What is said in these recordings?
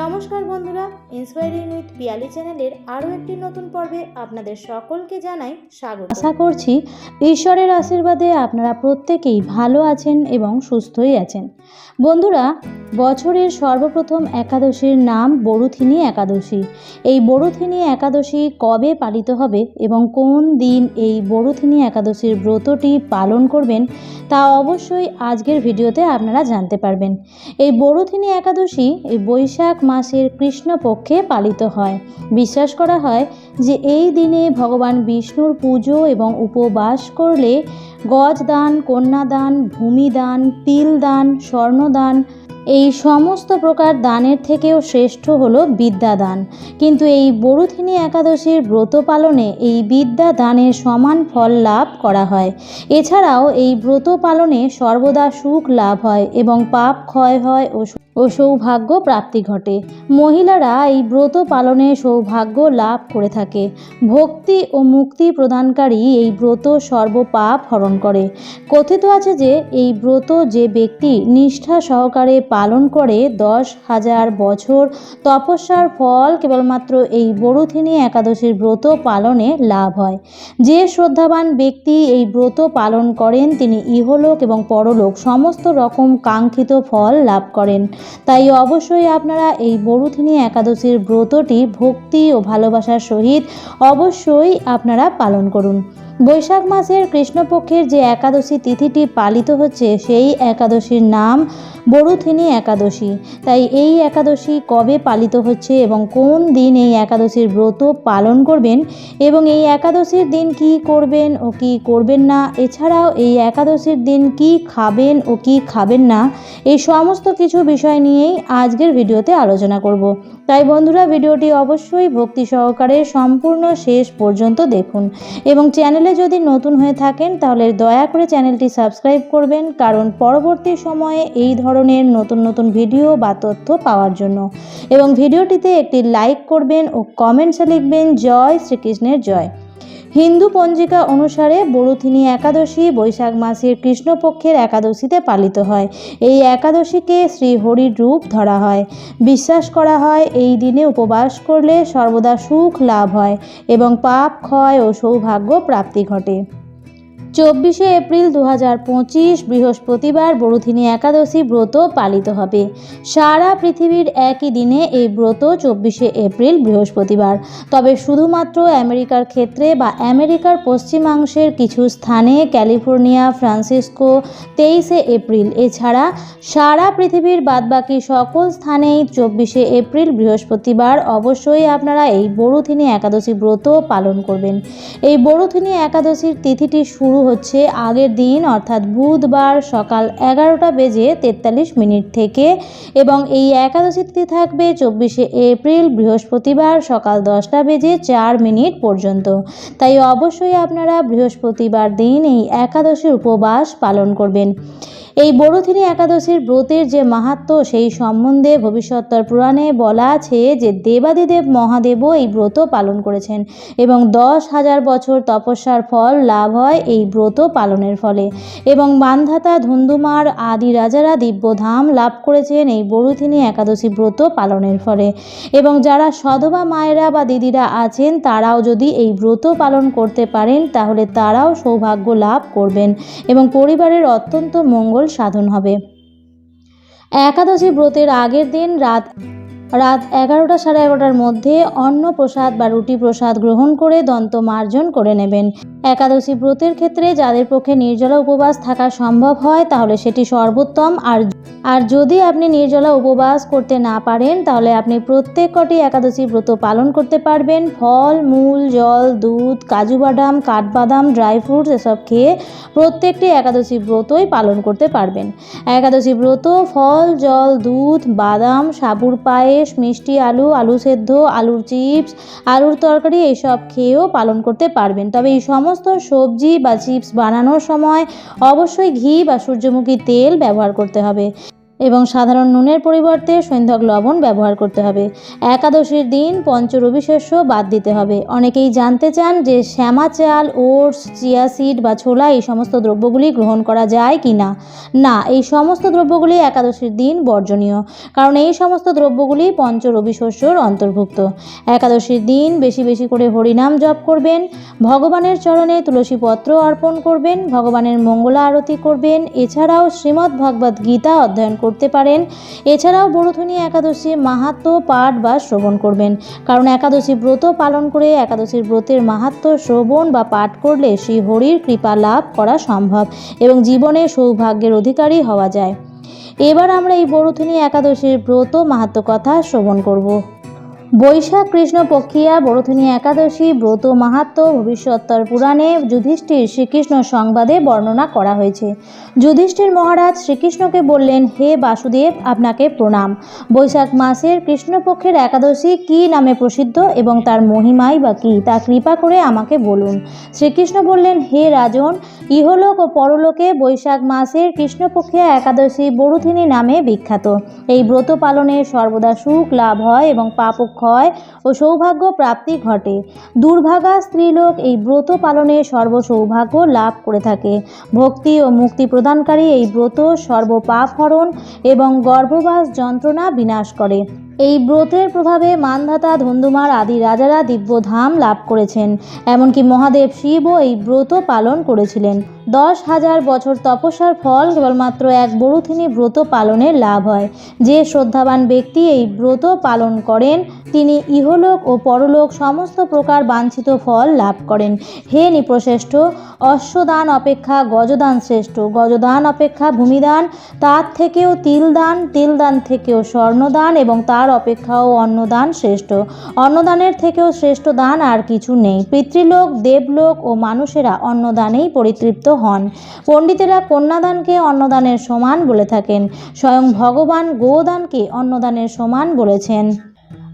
নমস্কার বন্ধুরা inspiring with Piyali চ্যানেলের আরও একটি নতুন পর্বে আপনাদের সকলকে জানাই স্বাগত। আশা করছি ঈশ্বরের আশীর্বাদে আপনারা প্রত্যেকেই ভালো আছেন এবং সুস্থই আছেন। বন্ধুরা, বছরের সর্বপ্রথম একাদশীর নাম বড়ুথিনী একাদশী। এই বড়ুথিনী একাদশী কবে পালিত হবে এবং কোন দিন এই বড়ুথিনী একাদশীর ব্রতটি পালন করবেন তা অবশ্যই আজকের ভিডিওতে আপনারা জানতে পারবেন। এই বড়ুথিনী একাদশী, এই বৈশাখ মাসের কৃষ্ণপক্ষে পালিত হয়। বিশ্বাস করা হয় যে এই দিনে ভগবান বিষ্ণুর পুজো এবং উপবাস করলে গজ দান কন্যাদান, ভূমিদান তিল দান স্বর্ণদান, এই সমস্ত প্রকার দানের থেকেও শ্রেষ্ঠ হলো বিদ্যাদান। কিন্তু এই বড়ুথিনী একাদশীর ব্রত পালনে এই বিদ্যা দানের সমান ফল লাভ করা হয়। এছাড়াও এই ব্রত পালনে সর্বদা সুখ লাভ হয় এবং পাপ ক্ষয় হয় ও ও সৌভাগ্য প্রাপ্তি ঘটে। মহিলারা এই ব্রত পালনে সৌভাগ্য লাভ করে থাকে। ভক্তি ও মুক্তি প্রদানকারী এই ব্রত সর্বপাপ হরণ করে। কথিত আছে যে, এই ব্রত যে ব্যক্তি নিষ্ঠা সহকারে পালন করে দশ হাজার বছর তপস্যার ফল কেবলমাত্র এই বড়ুথিনী একাদশীর ব্রত পালনে লাভ হয়। যে শ্রদ্ধাবান ব্যক্তি এই ব্রত পালন করেন, তিনি ইহলোক এবং পরলোক সমস্ত রকম কাঙ্ক্ষিত ফল লাভ করেন। তাই অবশ্যই আপনারা এই বরুথিনী একাদশীর ব্রতটি ভক্তি ও ভালোবাসার সহিত অবশ্যই আপনারা পালন করুন। বৈশাখ মাসের কৃষ্ণপক্ষের যে একাদশী তিথিটি পালিত হচ্ছে, সেই একাদশীর নাম বড়ুথিনী একাদশী। তাই এই একাদশী কবে পালিত হচ্ছে এবং কোন দিন এই একাদশীর ব্রত পালন করবেন এবং এই একাদশীর দিন কি করবেন ও কি করবেন না, এছাড়াও এই একাদশীর দিন কি খাবেন ও কি খাবেন না, এই সমস্ত কিছু বিষয় নিয়েই আজকের ভিডিওতে আলোচনা করব। তাই বন্ধুরা, ভিডিওটি অবশ্যই ভক্তি সহকারে সম্পূর্ণ শেষ পর্যন্ত দেখুন এবং চ্যানেলে যদি নতুন হয়ে থাকেন তাহলে দয়া করে চ্যানেলটি সাবস্ক্রাইব করবেন, কারণ পরবর্তী সময়ে এই ধরনের নতুন নতুন ভিডিও বা তথ্য পাওয়ার জন্য। এবং ভিডিওটিতে একটি লাইক করবেন ও কমেন্টসে লিখবেন, জয় শ্রীকৃষ্ণের জয়। হিন্দু পঞ্জিকা অনুসারে বড়ুথিনী একাদশী বৈশাখ মাসের কৃষ্ণপক্ষের একাদশীতে পালিত হয়। এই একাদশীকে শ্রী হরির রূপ ধরা হয়। বিশ্বাস করা হয়, এই দিনে উপবাস করলে সর্বদা সুখ লাভ হয় এবং পাপ ক্ষয় ও সৌভাগ্য প্রাপ্তি ঘটে। চব্বিশে এপ্রিল দু হাজার পঁচিশ বৃহস্পতিবার বড়ুথিনী একাদশী ব্রত পালিত হবে। সারা পৃথিবীর একই দিনে এই ব্রত চব্বিশে এপ্রিল বৃহস্পতিবার। তবে শুধুমাত্র আমেরিকার ক্ষেত্রে বা আমেরিকার পশ্চিমাংশের কিছু স্থানে ক্যালিফোর্নিয়া, ফ্রান্সিসকো, তেইশে এপ্রিল, এছাড়া সারা পৃথিবীর বাদবাকি সকল স্থানেই চব্বিশে এপ্রিল বৃহস্পতিবার অবশ্যই আপনারা এই বড়ুথিনী একাদশী ব্রত পালন করবেন। এই বড়ুথিনী একাদশীর তিথিটি শুরু হচ্ছে আগের দিন, অর্থাৎ বুধবার সকাল এগারোটা বেজে তেতাল্লিশ মিনিট থেকে এবং এই একাদশী তিথি থাকবে চব্বিশে এপ্রিল, বৃহস্পতিবার সকাল দশটা বেজে চার মিনিট পর্যন্ত। তাই অবশ্যই আপনারা বৃহস্পতিবার দিন এই একাদশীর উপবাস পালন করবেন। এই বড়থিনী একাদশীর ব্রতের যে মাহাত্ম, সেই সম্বন্ধে ভবিষ্যত্তর পুরাণে বলা আছে যে দেবাদিদেব মহাদেবও এই ব্রত পালন করেছেন এবং দশ হাজার বছর তপস্যার ফল লাভ হয় এই ব্রত পালনের ফলে। এবং মানধাতা ধুন্দুমার আদি রাজারা দিব্যধাম লাভ করেছেন এই বড়ুথিনী একাদশী ব্রত পালনের ফলে। এবং যারা সধবা মায়েরা বা দিদিরা আছেন, তারাও যদি এই ব্রত পালন করতে পারেন, তাহলে তারাও সৌভাগ্য লাভ করবেন। এবং পরিবারের অত্যন্ত মঙ্গল সাধন হবে। একাদশী ব্রতের আগের দিন রাত রাত এগারোটা সাড়ে এগারোটার মধ্যে অন্ন প্রসাদ বা রুটি প্রসাদ গ্রহণ করে দন্ত মার্জন করে নেবেন। একাদশী ব্রতের ক্ষেত্রে যাদের পক্ষে নির্জলা উপবাস থাকা সম্ভব হয়, তাহলে সেটি সর্বোত্তম। আর আর যদি আপনি নির্জলা উপবাস করতে না পারেন, তাহলে আপনি প্রত্যেক কটি একাদশী ব্রত পালন করতে পারবেন। ফল, মূল, জল, দুধ, কাজু বাদাম, কাঠবাদাম, ড্রাই ফ্রুটস এসব খেয়ে প্রত্যেকটি একাদশী ব্রতই পালন করতে পারবেন। একাদশী ব্রত ফল, জল, দুধ, বাদাম, সাবুর পায়েস মিষ্টি আলু আলু সেদ্ধ, আলুর চিপস, আলুর তরকারি এইসব খেয়েও পালন করতে পারবেন। তবে এই সমস্ত সবজি বা চিপস বানানোর সময় অবশ্যই ঘি বা সূর্যমুখী তেল ব্যবহার করতে হবে। এবং সাধারণ নুনের পরিবর্তে সৈন্ধক লবণ ব্যবহার করতে হবে। একাদশীর দিন পঞ্চ রবিশস্য বাদ দিতে হবে। অনেকেই জানতে চান যে শ্যামা চাল, ওটস, চিয়া সিড বা ছোলা এই সমস্ত দ্রব্যগুলি গ্রহণ করা যায় কি না? না, এই সমস্ত দ্রব্যগুলি একাদশীর দিন বর্জনীয়, কারণ এই সমস্ত দ্রব্যগুলি পঞ্চ রবিশস্যর অন্তর্ভুক্ত। একাদশীর দিন বেশি বেশি করে হরিনাম জপ করবেন, ভগবানের চরণে তুলসী পত্র অর্পণ করবেন, ভগবানের মঙ্গলা আরতি করবেন। এছাড়াও শ্রীমদ্ ভগবদ্ গীতা অধ্যয়ন করতে পারেন। এছাড়াও বড়ধনী একাদশী মাহাত্ম পাঠ বা শ্রবণ করবেন। কারণ একাদশী ব্রত পালন করে একাদশীর ব্রতের মাহাত্ম শ্রবণ বা পাঠ করলে শ্রী হরির কৃপা লাভ করা সম্ভব এবং জীবনে সৌভাগ্যের অধিকারী হওয়া যায়। এবার আমরা এই বড়ধনী একাদশীর ব্রত মাহাত্ম কথা শ্রবণ করব। বৈশাখ কৃষ্ণপক্ষিয়া বড়থনী একাদশী ব্রত মাহাত্ম ভবিষ্যত্তর পুরাণে যুধিষ্ঠির শ্রীকৃষ্ণ সংবাদে বর্ণনা করা হয়েছে। যুধিষ্ঠির মহারাজ শ্রীকৃষ্ণকে বললেন, হে বাসুদেব, আপনাকে প্রণাম। বৈশাখ মাসের কৃষ্ণপক্ষের একাদশী কি নামে প্রসিদ্ধ এবং তার মহিমাই বা কী? তা কৃপা করে আমাকে বলুন। শ্রীকৃষ্ণ বললেন, হে রাজন, ইহলোক ও পরলোকে বৈশাখ মাসের কৃষ্ণপক্ষিয়া একাদশী বরুথিনী নামে বিখ্যাত। এই ব্রত পালনে সর্বদা সুখ লাভ হয় এবং পাপ ক্ষয় ও সৌভাগ্য প্রাপ্তি ঘটে। দুর্ভাগা স্ত্রীলোক এই ব্রত পালনে সর্বসৌভাগ্য লাভ করে থাকে। ভক্তি ও মুক্তি প্রদানকারী এই ব্রত সর্বপাপ হরণ এবং গর্ভবাস যন্ত্রণা বিনাশ করে। এই ব্রতের প্রভাবে মানধাতা ধন্দুমার আদি রাজারা দিব্যধাম লাভ করেছেন। এমনকি মহাদেব শিবও এই ব্রত পালন করেছিলেন। দশ হাজার বছর তপস্যার ফল কেবলমাত্র এক বড়ুথিনী ব্রত পালনের লাভ হয়। যে শ্রদ্ধাবান ব্যক্তি এই ব্রত পালন করেন, তিনি ইহলোক ও পরলোক সমস্ত প্রকার বাঞ্ছিত ফল লাভ করেন। হে নিপ্রশ্রেষ্ঠ, অশ্বদান অপেক্ষা গজদান শ্রেষ্ঠ। গজদান অপেক্ষা ভূমিদান, তার থেকেও তিলদান তিলদান থেকেও স্বর্ণদান এবং তার অপেক্ষাও অন্নদান শ্রেষ্ঠ। অন্নদানের থেকেও শ্রেষ্ঠ দান আর কিছু নেই। পিতৃলোক, দেবলোক ও মানুষেরা অন্নদানেই পরিতৃপ্ত হন। পণ্ডিতেরা কন্যাদানকে অন্নদানের সমান বলে থাকেন। স্বয়ং ভগবান গোদানকে অন্নদানের সমান বলেছেন।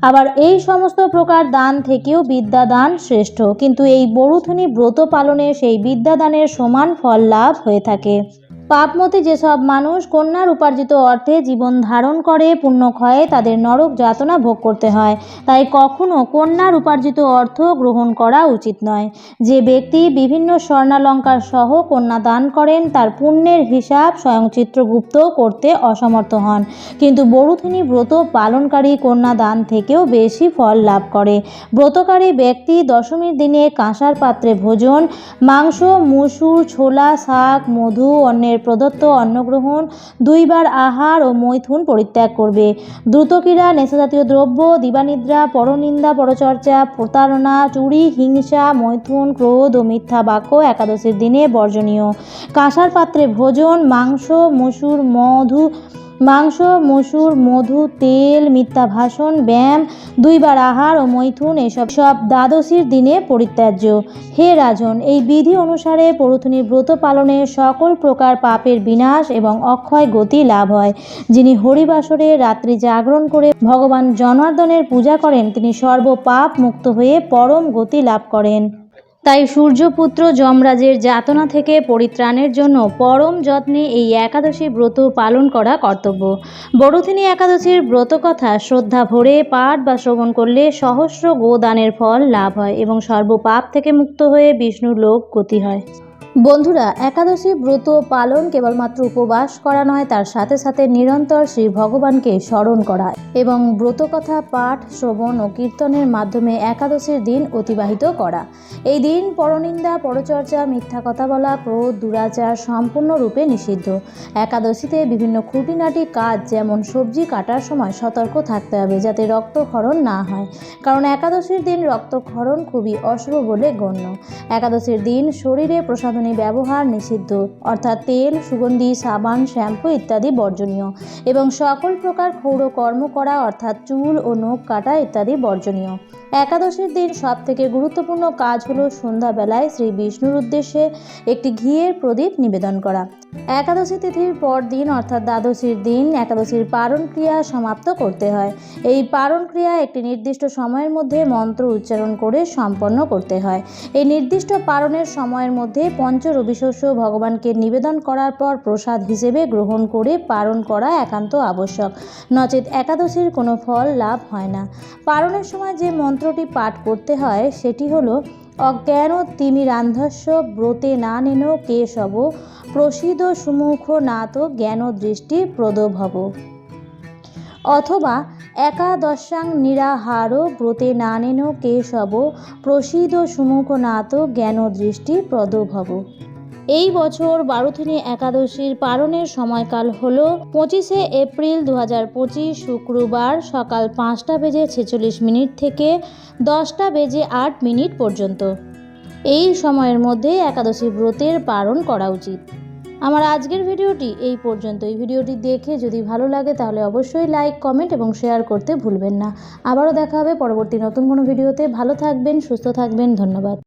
আবার এই সমস্ত প্রকার দান থেকেও বিদ্যাদান শ্রেষ্ঠ। কিন্তু এই বরুথনী ব্রত পালনে সেই বিদ্যাদানের সমান ফল লাভ হয়ে থাকে। পাপমতি যেসব মানুষ কন্যার উপার্জিত অর্থে জীবন ধারণ করে, পুণ্য ক্ষয়ে তাদের নরক যাতনা ভোগ করতে হয়। তাই কখনো কন্যার উপার্জিত অর্থ গ্রহণ করা উচিত নয়। যে ব্যক্তি বিভিন্ন স্বর্ণালঙ্কার সহ কন্যা দান করেন, তার পুণ্যের হিসাব স্বয়ং চিত্রগুপ্ত করতে অসমর্থ হন। কিন্তু বরুথিনী ব্রত পালনকারী কন্যা দান থেকেও বেশি ফল লাভ করে। ব্রতকারী ব্যক্তি দশমীর দিনে কাঁসার পাত্রে ভোজন, মাংস, মুসুর, ছোলা, শাক, মধু, অন্যের প্রদত্ত অন্নগ্রহণ দুইবার আহার ও মৈথুন পরিত্যাগ করবে। দ্রুতক্রীড়া, নেশাজাতীয় দ্রব্য, দিবানিদ্রা, পরনিন্দা, পরচর্চা, প্রতারণা, চুরি, হিংসা, মৈথুন, ক্রোধ ও মিথ্যা বাক্য একাদশীর দিনে বর্জনীয়। কাঁসার পাত্রে ভোজন, মাংস, মসুর, মধু মাংস, মসুর, মধু, তেল, মিথ্যা ভাষণ, ব্যায়াম, দুইবার আহার ও মৈথুন এসব সব দ্বাদশীর দিনে পরিত্যাজ্য। হে রাজন, এই বিধি অনুসারে পরুথনীর ব্রত পালনে সকল প্রকার পাপের বিনাশ এবং অক্ষয় গতি লাভ হয়। যিনি হরিবাসরে রাত্রি জাগরণ করে ভগবান জনার্দনের পূজা করেন, তিনি সর্বপাপ মুক্ত হয়ে পরম গতি লাভ করেন। তাই সূর্যপুত্র যমরাজের যাতনা থেকে পরিত্রাণের জন্য পরম যত্নে এই একাদশী ব্রত পালন করা কর্তব্য। বড়থিনী একাদশীর ব্রতকথা শ্রদ্ধা ভরে পাঠ বা শ্রবণ করলে সহস্র গোদানের ফল লাভ হয় এবং সর্বপাপ থেকে মুক্ত হয়ে বিষ্ণুর লোক গতি হয়। বন্ধুরা, একাদশী ব্রত পালন কেবলমাত্র উপবাস করা নয়, তার সাথে সাথে নিরন্তর শ্রী ভগবানকে স্মরণ করা। এবং ব্রতকথা, পাঠ, শ্রবণ ও কীর্তনের মাধ্যমে একাদশীর দিন অতিবাহিত করা। এই দিন পরনিন্দা, পরচর্চা, মিথ্যা কথা বলা, ক্রোধ, দুরাচার সম্পূর্ণরূপে নিষিদ্ধ। একাদশীতে বিভিন্ন খুঁটিনাটি কাজ, যেমন সবজি কাটার সময় সতর্ক থাকতে হবে, যাতে রক্তক্ষরণ না হয়। কারণ একাদশীর দিন রক্তক্ষরণ খুবই অশুভ বলে গণ্য। একাদশীর দিন শরীরে প্রসাধনী ব্যবহার নিষিদ্ধ। অর্থাৎ তেল, সুগন্ধি, সাবান, শ্যাম্পু ইত্যাদি বর্জনীয় এবং সকল প্রকার ক্ষৌর কর্ম করা, অর্থাৎ চুল ও নখ কাটা ইত্যাদি বর্জনীয়। একাদশীর দিন সব থেকে গুরুত্বপূর্ণ কাজ হলো সন্ধ্যাবেলায় শ্রী বিষ্ণুর উদ্দেশ্যে একটি ঘিয়ের প্রদীপ নিবেদন করা। একাদশী তিথির পর দিন, অর্থাৎ দ্বাদশীর দিন, একাদশীর পারণ ক্রিয়া সমাপ্ত করতে হয়। এই পারণ ক্রিয়া একটি নির্দিষ্ট সময়ের মধ্যে মন্ত্র উচ্চারণ করে সম্পন্ন করতে হয়। এই নির্দিষ্ট পারণের সময়ের মধ্যে পঞ্চ রবিশস্য ভগবানকে নিবেদন করার পর প্রসাদ হিসেবে গ্রহণ করে পারণ করা একান্ত আবশ্যক। নচেত একাদশীর কোনো ফল লাভ হয় না। পারণের সময় যে মন্ত্রটি পাঠ করতে হয়, সেটি হলো, অজ্ঞান তিমিরান্ধস্য ব্রতে না নেন কেশব, প্রসিদ্ধ সুমুখ নাত জ্ঞান দৃষ্টি প্রদভব। অথবা, একাদশাং নিরাহার ব্রতে না নানেন কেশব, প্রসিদ্ধ সুমুখ নাত জ্ঞান দৃষ্টি প্রদভব। এই বছর বারুথিনী একাদশীর পালনের সময়কাল হল পঁচিশে এপ্রিল দু হাজার পঁচিশ শুক্রবার সকাল পাঁচটা বেজে ছেচল্লিশ মিনিট থেকে দশটা বেজে আট মিনিট পর্যন্ত। এই সময়ের মধ্যে একাদশী ব্রতের পালন করা উচিত। আমার আজকের ভিডিওটি এই পর্যন্ত এই ভিডিওটি দেখে যদি ভালো লাগে তাহলে অবশ্যই লাইক, কমেন্ট এবং শেয়ার করতে ভুলবেন না। আবারও দেখা হবে পরবর্তী নতুন কোনো ভিডিওতে। ভালো থাকবেন, সুস্থ থাকবেন। ধন্যবাদ।